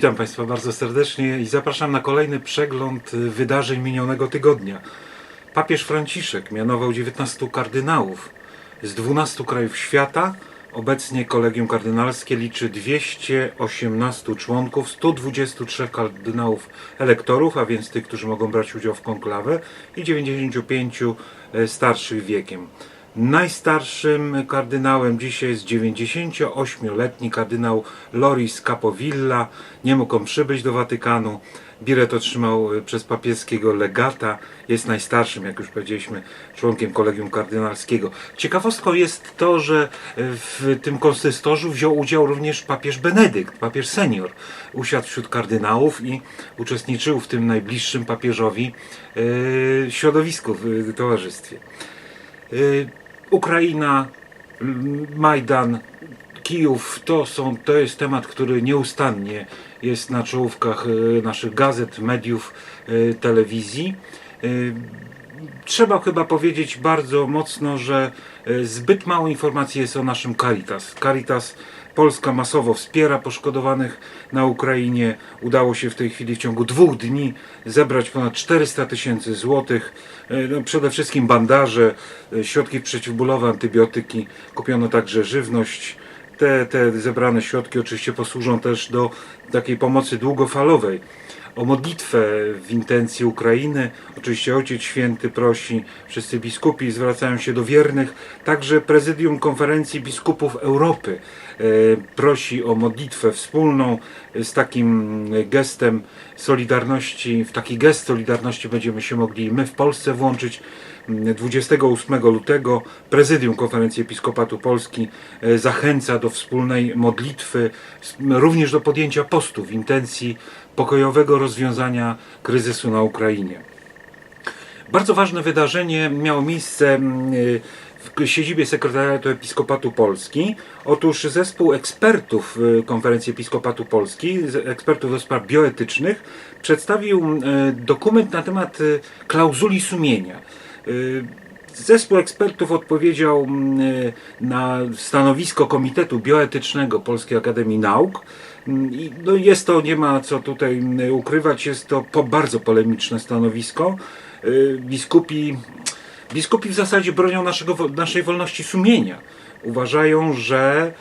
Witam Państwa bardzo serdecznie i zapraszam na kolejny przegląd y, wydarzeń minionego tygodnia. Papież Franciszek mianował 19 kardynałów z 12 krajów świata. Obecnie kolegium kardynalskie liczy 218 członków, 123 kardynałów elektorów, a więc tych, którzy mogą brać udział w konklawę i 95 starszych wiekiem. Najstarszym kardynałem dzisiaj jest 98-letni kardynał Loris Capovilla. Nie mógł on przybyć do Watykanu. Bilet otrzymał y, przez papieskiego legata. Jest najstarszym, jak już powiedzieliśmy, członkiem kolegium kardynalskiego. Ciekawostką jest to, że y, w tym konsystorzu wziął udział również papież Benedykt, papież senior. Usiadł wśród kardynałów i uczestniczył w tym najbliższym papieżowi y, środowisku w towarzystwie. Ukraina, Majdan, Kijów to, są, to jest temat, który nieustannie jest na czołówkach y, naszych gazet, mediów, y, telewizji. Y, Trzeba chyba powiedzieć bardzo mocno, że zbyt mało informacji jest o naszym Caritas. Caritas Polska masowo wspiera poszkodowanych na Ukrainie. Udało się w tej chwili w ciągu dwóch dni zebrać ponad 400 tysięcy złotych. Y, No, przede wszystkim bandaże, y, środki przeciwbólowe, antybiotyki. Kupiono także żywność. Te, te zebrane środki oczywiście posłużą też do takiej pomocy długofalowej o modlitwę w intencji Ukrainy. Oczywiście Ojciec Święty prosi, wszyscy biskupi zwracają się do wiernych, także Prezydium Konferencji Biskupów Europy e, prosi o modlitwę wspólną z takim gestem solidarności, w taki gest solidarności będziemy się mogli my w Polsce włączyć. 28 lutego Prezydium Konferencji Episkopatu Polski e, zachęca do wspólnej modlitwy, również do podjęcia postu w intencji pokojowego rozwiązania kryzysu na Ukrainie. Bardzo ważne wydarzenie miało miejsce mm, y, w siedzibie Sekretariatu Episkopatu Polski. Otóż zespół ekspertów y, Konferencji Episkopatu Polski, ekspertów do spraw bioetycznych, przedstawił y, dokument na temat klauzuli sumienia. Zespół ekspertów odpowiedział mm, na stanowisko Komitetu Bioetycznego Polskiej Akademii Nauk. No jest to, nie ma co tutaj mm, ukrywać, jest to po bardzo polemiczne stanowisko. Y, Biskupi, biskupi w zasadzie bronią naszego, naszej wolności sumienia. Uważają, że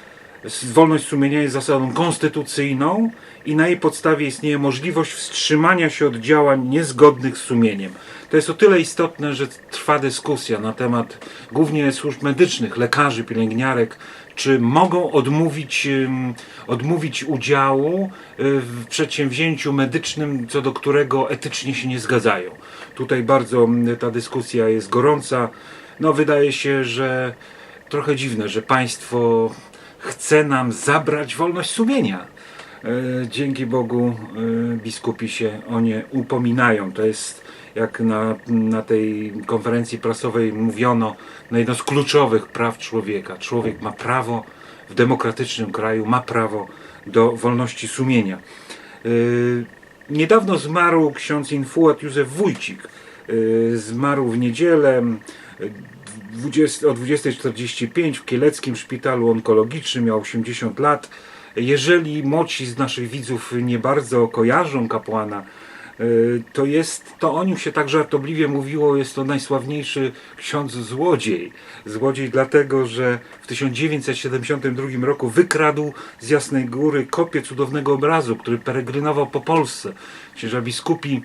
wolność sumienia jest zasadą konstytucyjną i na jej podstawie istnieje możliwość wstrzymania się od działań niezgodnych z sumieniem. To jest o tyle istotne, że trwa dyskusja na temat głównie służb medycznych, lekarzy, pielęgniarek, czy mogą odmówić, odmówić udziału y, w przedsięwzięciu medycznym, co do którego etycznie się nie zgadzają. Tutaj bardzo ta dyskusja jest gorąca. No, wydaje się, że trochę dziwne, że państwo chce nam zabrać wolność sumienia. E, Dzięki Bogu e, biskupi się o nie upominają. To jest, jak na, na tej konferencji prasowej mówiono, no jedno z kluczowych praw człowieka. Człowiek ma prawo w demokratycznym kraju, ma prawo do wolności sumienia. E, Niedawno zmarł ksiądz infuat Józef Wójcik. Zmarł w niedzielę 20, o 20.45 w Kieleckim Szpitalu Onkologicznym, miał 80 lat. Jeżeli młodsi z naszych widzów nie bardzo kojarzą kapłana, y, to jest, to o nim się tak żartobliwie mówiło, jest to najsławniejszy ksiądz złodziej. Złodziej dlatego, że w 1972 roku wykradł z Jasnej Góry kopię cudownego obrazu, który peregrynował po Polsce. Księża biskupi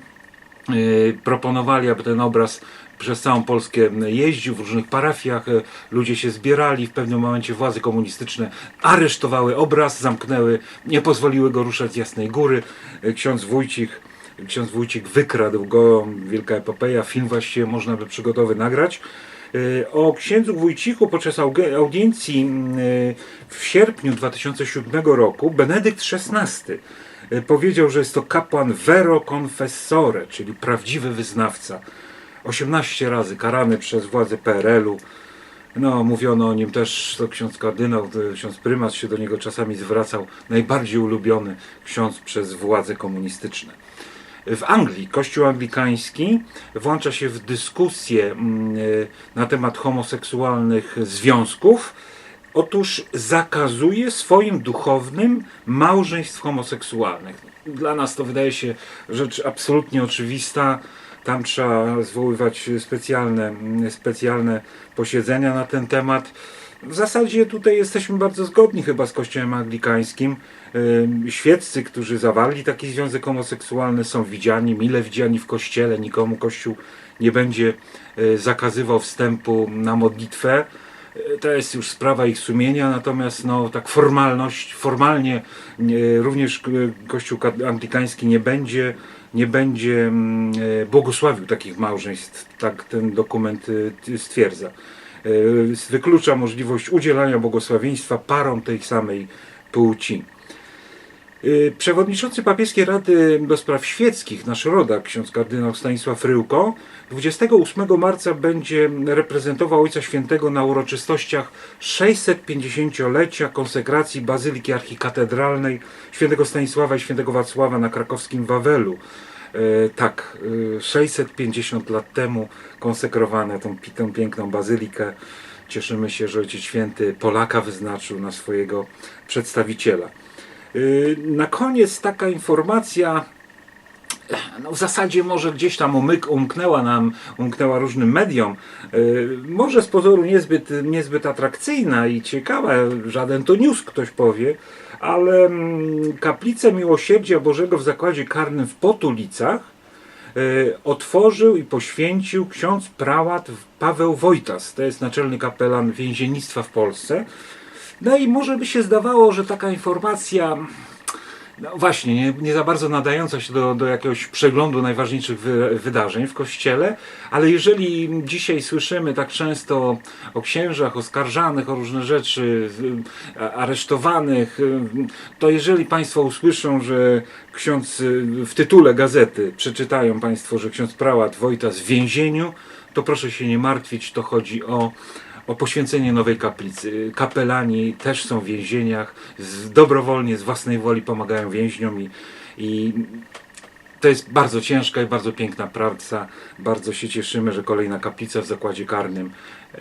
y, proponowali, aby ten obraz przez całą Polskę jeździł w różnych parafiach. y, Ludzie się zbierali. W pewnym momencie władze komunistyczne aresztowały obraz, zamknęły, nie pozwoliły go ruszać z Jasnej Góry. Y, Ksiądz Wójcik, ksiądz Wójcik wykradł go, wielka epopeja, film właściwie można by przygotowy nagrać. Y, O księdzu Wójciku podczas audiencji w sierpniu 2007 roku Benedykt XVI powiedział, że jest to kapłan vero confessore, czyli prawdziwy wyznawca. 18 razy karany przez władze PRL-u. No, mówiono o nim też, to ksiądz kardynał, ksiądz prymas się do niego czasami zwracał. Najbardziej ulubiony ksiądz przez władze komunistyczne. W Anglii Kościół Anglikański włącza się w dyskusję mm, y, na temat homoseksualnych związków Otóż zakazuje swoim duchownym małżeństw homoseksualnych. Dla nas to wydaje się rzecz absolutnie oczywista. Tam trzeba zwoływać specjalne, specjalne posiedzenia na ten temat. W zasadzie tutaj jesteśmy bardzo zgodni chyba z Kościołem Anglikańskim. Świeccy, którzy zawarli taki związek homoseksualny, są widziani, mile widziani w kościele. Nikomu Kościół nie będzie y, zakazywał wstępu na modlitwę. Y, To jest już sprawa ich sumienia, natomiast no, tak formalność, formalnie nie, również k- Kościół Anglikański nie będzie, nie będzie mm, e, błogosławił takich małżeństw, tak ten dokument stwierdza. Wyklucza możliwość udzielania błogosławieństwa parom tej samej płci. Y, Przewodniczący papieskiej Rady do Spraw Świeckich, nasz rodak, ksiądz kardynał Stanisław Ryłko, 28 marca będzie reprezentował Ojca Świętego na uroczystościach 650-lecia konsekracji Bazyliki Archikatedralnej Świętego Stanisława i Świętego Wacława na krakowskim Wawelu. E, tak, e, 650 lat temu konsekrowano tą, tą piękną bazylikę. Cieszymy się, że Ojciec Święty Polaka wyznaczył na swojego przedstawiciela. Yy, Na koniec taka informacja, no w zasadzie może gdzieś tam umyk, umknęła nam, umknęła różnym mediom, yy, może z pozoru niezbyt, niezbyt atrakcyjna i ciekawa, żaden to news ktoś powie, ale mm, kaplicę Miłosierdzia Bożego w Zakładzie Karnym w Potulicach yy, otworzył i poświęcił ksiądz prałat Paweł Wojtas, to jest naczelny kapelan więziennictwa w Polsce. No i może by się zdawało, że taka informacja, no właśnie, nie, nie za bardzo nadająca się do, do jakiegoś przeglądu najważniejszych wy, wydarzeń w kościele, ale jeżeli dzisiaj słyszymy tak często o księżach oskarżanych o różne rzeczy, aresztowanych, to jeżeli Państwo usłyszą, że ksiądz w tytule gazety przeczytają Państwo, że ksiądz prałat Wojtas w więzieniu, to proszę się nie martwić, to chodzi o o poświęcenie nowej kaplicy. Kapelani też są w więzieniach, z, dobrowolnie, z własnej woli pomagają więźniom i, i to jest bardzo ciężka i bardzo piękna praca. Bardzo się cieszymy, że kolejna kaplica w zakładzie karnym.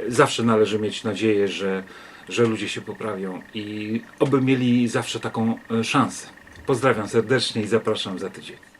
Zawsze należy mieć nadzieję, że, że ludzie się poprawią i oby mieli zawsze taką e, szansę. Pozdrawiam serdecznie i zapraszam za tydzień.